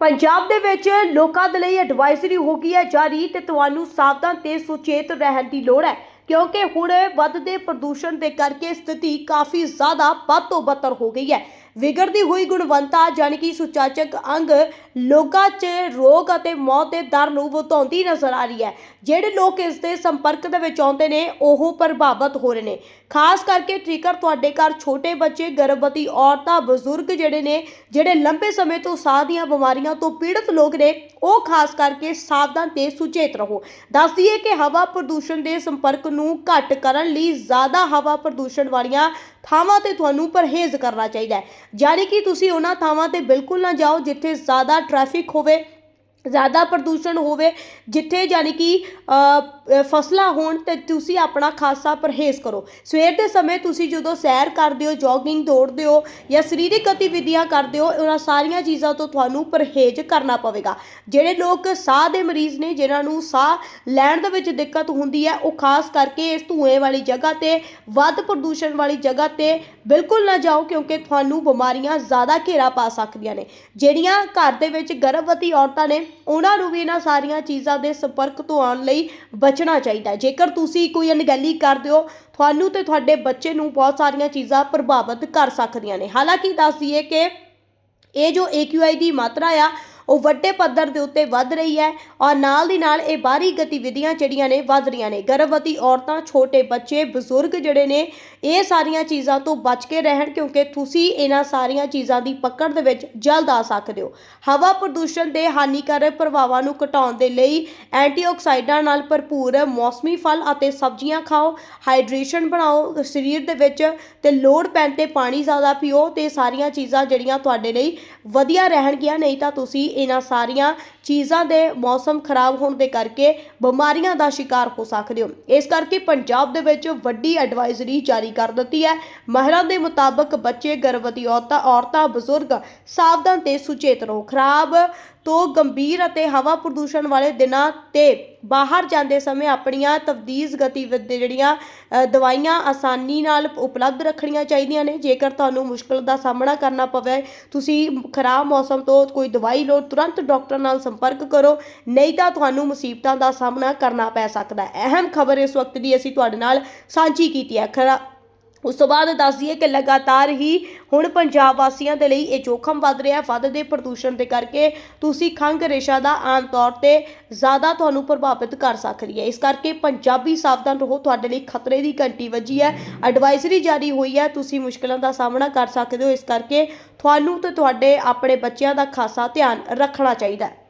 ਪੰਜਾਬ ਦੇ ਵਿੱਚ ਲੋਕਾਂ ਦੇ ਲਈ ਐਡਵਾਈਜ਼ਰੀ ਹੋ ਗਈ ਹੈ ਜਾਰੀ ਤੇ ਤੁਹਾਨੂੰ ਸਾਵਧਾਨ ਤੇ ਸੁਚੇਤ ਰਹਿਣ ਦੀ ਲੋੜ ਹੈ, ਕਿਉਂਕਿ ਹੁਣ ਵੱਧਦੇ ਪ੍ਰਦੂਸ਼ਣ ਦੇ ਕਰਕੇ ਸਥਿਤੀ ਕਾਫੀ ਜ਼ਿਆਦਾ ਵੱਧ ਤੋਂ ਬੱਤਰ ਹੋ ਗਈ ਹੈ। ਵਿਗੜਦੀ ਹੋਈ ਗੁਣਵੰਤਾ ਜਾਣੀ ਕਿ ਸੁਚਾਚਕ ਅੰਗ ਲੋਕਾਂ 'ਚ ਰੋਗ ਅਤੇ ਮੌਤ ਦੇ ਦਰ ਨੂੰ ਵਧਾਉਂਦੀ ਨਜ਼ਰ ਆ ਰਹੀ ਹੈ। ਜਿਹੜੇ ਲੋਕ ਇਸ ਦੇ ਸੰਪਰਕ ਦੇ ਵਿੱਚ ਆਉਂਦੇ ਨੇ, ਉਹ ਪ੍ਰਭਾਵਿਤ ਹੋ ਰਹੇ ਨੇ। ਖਾਸ ਕਰਕੇ ਟ੍ਰਿਕਰ ਤੁਹਾਡੇ ਘਰ ਛੋਟੇ ਬੱਚੇ, ਗਰਭਵਤੀ ਔਰਤਾਂ, ਬਜ਼ੁਰਗ ਜਿਹੜੇ ਨੇ, ਜਿਹੜੇ ਲੰਬੇ ਸਮੇਂ ਤੋਂ ਸਾਹ ਦੀਆਂ ਬਿਮਾਰੀਆਂ ਤੋਂ ਪੀੜਤ ਲੋਕ ਨੇ, ਉਹ ਖਾਸ ਕਰਕੇ ਸਾਵਧਾਨ ਤੇ ਸੁਚੇਤ ਰਹੋ। ਦੱਸ ਦਈਏ ਕਿ ਹਵਾ ਪ੍ਰਦੂਸ਼ਣ ਦੇ ਸੰਪਰਕ ਨੂੰ ਘੱਟ ਕਰਨ ਲਈ ਜ਼ਿਆਦਾ ਹਵਾ ਪ੍ਰਦੂਸ਼ਣ ਵਾਲੀਆਂ ਥਾਵਾਂ ਤੇ ਤੁਹਾਨੂੰ ਪਰਹੇਜ਼ ਕਰਨਾ ਚਾਹੀਦਾ ਹੈ। ਯਾਨੀ ਕਿ ਤੁਸੀਂ ਉਹਨਾਂ ਥਾਵਾਂ ਤੇ ਬਿਲਕੁਲ ਨਾ ਜਾਓ ਜਿੱਥੇ ਜ਼ਿਆਦਾ ਟ੍ਰੈਫਿਕ ਹੋਵੇ ਜ਼ਿਆਦਾ ਪ੍ਰਦੂਸ਼ਣ ਹੋਵੇ ਜਿੱਥੇ ਯਾਨੀ ਕਿ ਅ, ਫਸਲਾਂ ਹੋਣ ਤੇ ਤੁਸੀਂ ਆਪਣਾ ਖਾਸਾ ਪਰਹੇਜ਼ ਕਰੋ। ਸਵੇਰ ਦੇ ਸਮੇਂ ਤੁਸੀਂ ਜਦੋਂ ਸੈਰ ਕਰਦੇ ਹੋ ਜੋਗਿੰਗ ਦੌੜਦੇ ਹੋ ਜਾਂ ਸਰੀਰਕ ਗਤੀਵਿਧੀਆਂ ਕਰਦੇ ਹੋ, ਉਹਨਾਂ ਸਾਰੀਆਂ ਚੀਜ਼ਾਂ ਤੋਂ ਤੁਹਾਨੂੰ ਪਰਹੇਜ਼ ਕਰਨਾ ਪਵੇਗਾ। ਜਿਹੜੇ ਲੋਕ ਸਾਹ ਦੇ ਮਰੀਜ਼ ਨੇ, ਜਿਨ੍ਹਾਂ ਨੂੰ ਸਾਹ ਲੈਣ ਦੇ ਵਿੱਚ ਦਿੱਕਤ ਹੁੰਦੀ ਹੈ, ਉਹ ਖਾਸ ਕਰਕੇ ਇਸ ਧੂਏ ਵਾਲੀ ਜਗ੍ਹਾ ਤੇ, ਵੱਧ ਪ੍ਰਦੂਸ਼ਣ ਵਾਲੀ ਜਗ੍ਹਾ ਤੇ ਬਿਲਕੁਲ ਨਾ ਜਾਓ, ਕਿਉਂਕਿ ਤੁਹਾਨੂੰ ਬਿਮਾਰੀਆਂ ਜ਼ਿਆਦਾ ਘੇਰਾ ਪਾ ਸਕਦੀਆਂ ਨੇ। ਜਿਹੜੀਆਂ ਘਰ ਦੇ ਵਿੱਚ ਗਰਭਵਤੀ ਔਰਤਾਂ ਨੇ, ਉਹਨਾਂ ਨੂੰ ਵੀ ਇਹਨਾਂ ਸਾਰੀਆਂ ਚੀਜ਼ਾਂ ਦੇ ਸੰਪਰਕ ਤੋਂ ਆਉਣ ਲਈ ਬਚ ਬਚਣਾ ਚਾਹੀਦਾ ਹੈ। ਜੇਕਰ ਤੁਸੀਂ ਕੋਈ ਅਣਗਹਿਲੀ ਕਰਦੇ ਹੋ, ਤੁਹਾਨੂੰ ਤੇ ਤੁਹਾਡੇ ਬੱਚੇ ਨੂੰ ਬਹੁਤ ਸਾਰੀਆਂ ਚੀਜ਼ਾਂ ਪ੍ਰਭਾਵਿਤ ਕਰ ਸਕਦੀਆਂ ਨੇ। ਹਾਲਾਂਕਿ ਦੱਸ ਦਈਏ ਕਿ ਇਹ ਜੋ AQI ਦੀ ਮਾਤਰਾ ਆ ਉਹ ਵੱਡੇ ਪੱਧਰ ਦੇ ਉੱਤੇ ਵੱਧ ਰਹੀ ਹੈ ਔਰ ਨਾਲ ਦੀ ਨਾਲ ਇਹ ਬਾਹਰੀ ਗਤੀਵਿਧੀਆਂ ਜਿਹੜੀਆਂ ਨੇ ਵੱਧ ਰਹੀਆਂ ਨੇ। ਗਰਭਵਤੀ ਔਰਤਾਂ, ਛੋਟੇ ਬੱਚੇ, ਬਜ਼ੁਰਗ ਜਿਹੜੇ ਨੇ, ਇਹ ਸਾਰੀਆਂ ਚੀਜ਼ਾਂ ਤੋਂ ਬਚ ਕੇ ਰਹਿਣ ਕਿਉਂਕਿ ਤੁਸੀਂ ਇਹਨਾਂ ਸਾਰੀਆਂ ਚੀਜ਼ਾਂ ਦੀ ਪਕੜ ਦੇ ਵਿੱਚ ਜਲਦ ਆ ਸਕਦੇ ਹੋ। ਹਵਾ ਪ੍ਰਦੂਸ਼ਣ ਦੇ ਹਾਨੀਕਾਰਕ ਪ੍ਰਭਾਵਾਂ ਨੂੰ ਘਟਾਉਣ ਦੇ ਲਈ ਐਂਟੀਆਕਸਾਈਡਾਂ ਨਾਲ ਭਰਪੂਰ ਮੌਸਮੀ ਫਲ ਅਤੇ ਸਬਜ਼ੀਆਂ ਖਾਓ, ਹਾਈਡਰੇਸ਼ਨ ਬਣਾਓ, ਸਰੀਰ ਦੇ ਵਿੱਚ ਤੇ ਲੋੜ ਪੈਣ ਤੇ ਪਾਣੀ ਜ਼ਿਆਦਾ ਪੀਓ ਤੇ ਸਾਰੀਆਂ ਚੀਜ਼ਾਂ ਜਿਹੜੀਆਂ ਤੁਹਾਡੇ ਲਈ ਵਧੀਆ ਰਹਿਣਗੀਆਂ, ਨਹੀਂ ਤਾਂ ਤੁਸੀਂ ਇਹਨਾਂ ਸਾਰੀਆਂ ਚੀਜ਼ਾਂ ਦੇ ਮੌਸਮ ਖਰਾਬ ਹੋਣ ਦੇ ਕਰਕੇ ਬਿਮਾਰੀਆਂ ਦਾ ਸ਼ਿਕਾਰ ਹੋ ਸਕਦੇ ਹੋ। ਇਸ ਕਰਕੇ ਪੰਜਾਬ ਦੇ ਵਿੱਚ ਵੱਡੀ ਐਡਵਾਈਜ਼ਰੀ ਜਾਰੀ ਕਰ ਦਿੱਤੀ ਹੈ। ਮਾਹਿਰਾਂ ਦੇ ਮੁਤਾਬਕ ਬੱਚੇ, ਗਰਭਵਤੀ ਔਰਤਾਂ ਔਰਤਾਂ, ਬਜ਼ੁਰਗ ਸਾਵਧਾਨ ਤੇ ਸੁਚੇਤ ਰਹੋ। ਖਰਾਬ ਤੋਂ ਗੰਭੀਰ ਅਤੇ ਹਵਾ ਪ੍ਰਦੂਸ਼ਣ ਵਾਲੇ ਦਿਨਾਂ ਤੇ ਬਾਹਰ ਜਾਂਦੇ ਸਮੇਂ ਆਪਣੀਆਂ ਤਫਦੀਜ਼ ਗਤੀਵਿਧੀ ਜਿਹੜੀਆਂ ਅ, ਦਵਾਈਆਂ ਆਸਾਨੀ ਨਾਲ ਉਪਲਬਧ ਰੱਖਣੀਆਂ ਚਾਹੀਦੀਆਂ ਨੇ। ਜੇਕਰ ਤੁਹਾਨੂੰ ਮੁਸ਼ਕਲ ਦਾ ਸਾਹਮਣਾ ਕਰਨਾ ਪਵੇ ਤੁਸੀਂ ਖਰਾਬ ਮੌਸਮ ਤੋਂ ਕੋਈ ਦਵਾਈ ਲਓ ਤੁਰੰਤ ਡਾਕਟਰ ਨਾਲ ਸੰਪਰਕ ਕਰੋ ਨਹੀਂ ਤਾਂ ਤੁਹਾਨੂੰ ਮੁਸੀਬਤਾਂ ਦਾ ਸਾਹਮਣਾ ਕਰਨਾ ਪੈ ਸਕਦਾ ਹੈ। ਅਹਿਮ ਖਬਰ ਇਸ ਵਕਤ ਦੀ ਅਸੀਂ ਤੁਹਾਡੇ ਨਾਲ ਸਾਂਝੀ ਕੀਤੀ ਹੈ। ਖਰਾ ਉਸ ਤੋਂ ਬਾਅਦ ਦੱਸ ਦਈਏ ਕਿ ਲਗਾਤਾਰ ਹੀ ਹੁਣ ਪੰਜਾਬ ਵਾਸੀਆਂ ਦੇ ਲਈ ਇਹ ਜੋਖਮ ਵੱਧ ਰਿਹਾ ਹੈ। ਵੱਧਦੇ ਪ੍ਰਦੂਸ਼ਣ ਦੇ ਕਰਕੇ ਤੁਸੀਂ ਖੰਘ ਰੇਸ਼ਾ ਦਾ ਆਮ ਤੌਰ ਤੇ ਜ਼ਿਆਦਾ ਤੁਹਾਨੂੰ ਪ੍ਰਭਾਵਿਤ ਕਰ ਸਕਦੀ ਹੈ। ਇਸ ਕਰਕੇ ਪੰਜਾਬੀ ਸਾਵਧਾਨ ਰਹੋ। ਤੁਹਾਡੇ ਲਈ ਖਤਰੇ ਦੀ ਘੰਟੀ ਵੱਜੀ ਹੈ। ਐਡਵਾਈਜ਼ਰੀ ਜਾਰੀ ਹੋਈ ਹੈ। ਤੁਸੀਂ ਮੁਸ਼ਕਲਾਂ ਦਾ ਸਾਹਮਣਾ ਕਰ ਸਕਦੇ ਹੋ। ਇਸ ਕਰਕੇ ਤੁਹਾਨੂੰ ਤੇ ਤੁਹਾਡੇ ਆਪਣੇ ਬੱਚਿਆਂ ਦਾ ਖਾਸਾ ਧਿਆਨ ਰੱਖਣਾ ਚਾਹੀਦਾ ਹੈ।